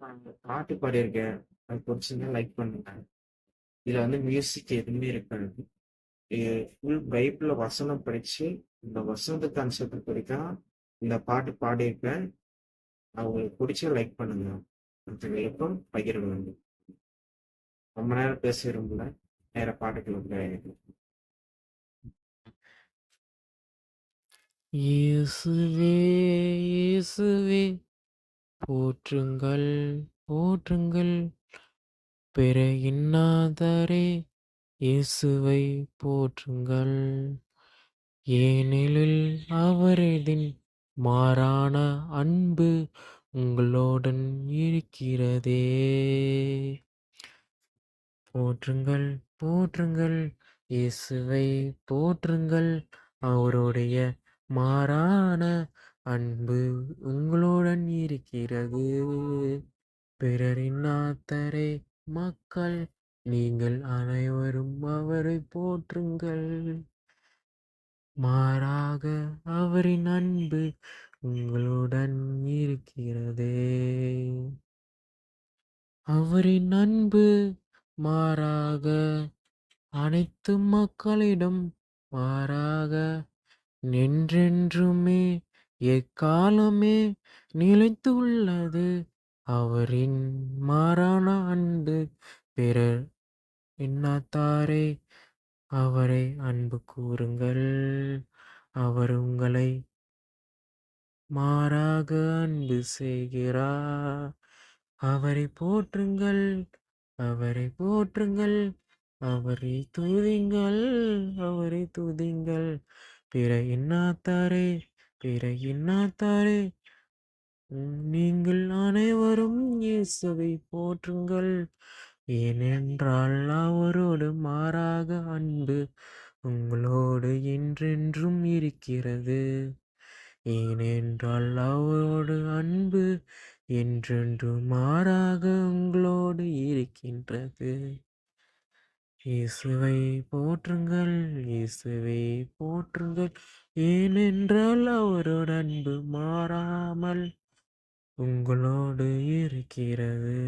நான் பாட்டு பாடியிருக்கேன். அது பிடிச்சிருந்தா லைக் பண்ணுங்க. இதுல வந்து மியூசிக் எதுவுமே இருக்காது. ஃபுல் பைபிள்ல வசனம் படிச்சு, இந்த வசனத்த கான்செப்ட் படிதான் இந்த பாட்டு பாடியிருப்பேன். அவங்களுக்கு பிடிச்ச லைக் பண்ணுங்க. மற்றவங்களுக்கும் பகிர வேண்டும் ரொம்ப நேரம் பேச விரும்பல. நேரா பாட்டுக்குள்ள போயிரலாம். இயேசுவே இயேசுவே போற்றுங்கள் போற்றுங்கள். பிற இன்னாதரே இயேசுவை போற்றுங்கள். ஏனெனில் அவரதின் மாறான அன்பு உங்களுடன் இருக்கிறதே. போற்றுங்கள் போற்றுங்கள். இயேசுவை போற்றுங்கள். அவருடைய மாறான அன்பு உங்களுடன் இருக்கிறது. பிறரின் ஆத்தரை மக்கள் நீங்கள் அனைவரும் அவரை போற்றுங்கள். மாறாக அவரின் அன்பு உங்களுடன் இருக்கிறதே. அவரின் அன்பு மாறாக அனைத்து மக்களிடம் மாறாக நின்றென்றுமே எக்காலமே நிலைத்துள்ளது அவரின் மாறான அன்பு. பிறர் இன்னாத்தாரே அவரை அன்பு கூறுங்கள். அவர் உங்களை மாறாக அன்பு செய்கிறார் அவரை போற்றுங்கள் அவரை போற்றுங்கள் அவரை துதிங்கள் அவரை துதிங்கள். பிற இன்னாத்தாரே பிற இன்னாத்தாரே நீங்கள் அனைவரும் இயேசுவை போற்றுங்கள். ஏனென்றால் அவரோடு மாறாக அன்பு உங்களோடு என்றென்றும் இருக்கிறது. ஏனென்றால் அவரோடு அன்பு என்றென்றும் மாறாக உங்களோடு இருக்கின்றது. இயேசுவை போற்றுங்கள் இயேசுவை போற்றுங்கள். ஏனென்றால் அவரோட அன்பு மாறாமல் உங்களோடு இருக்கிறது.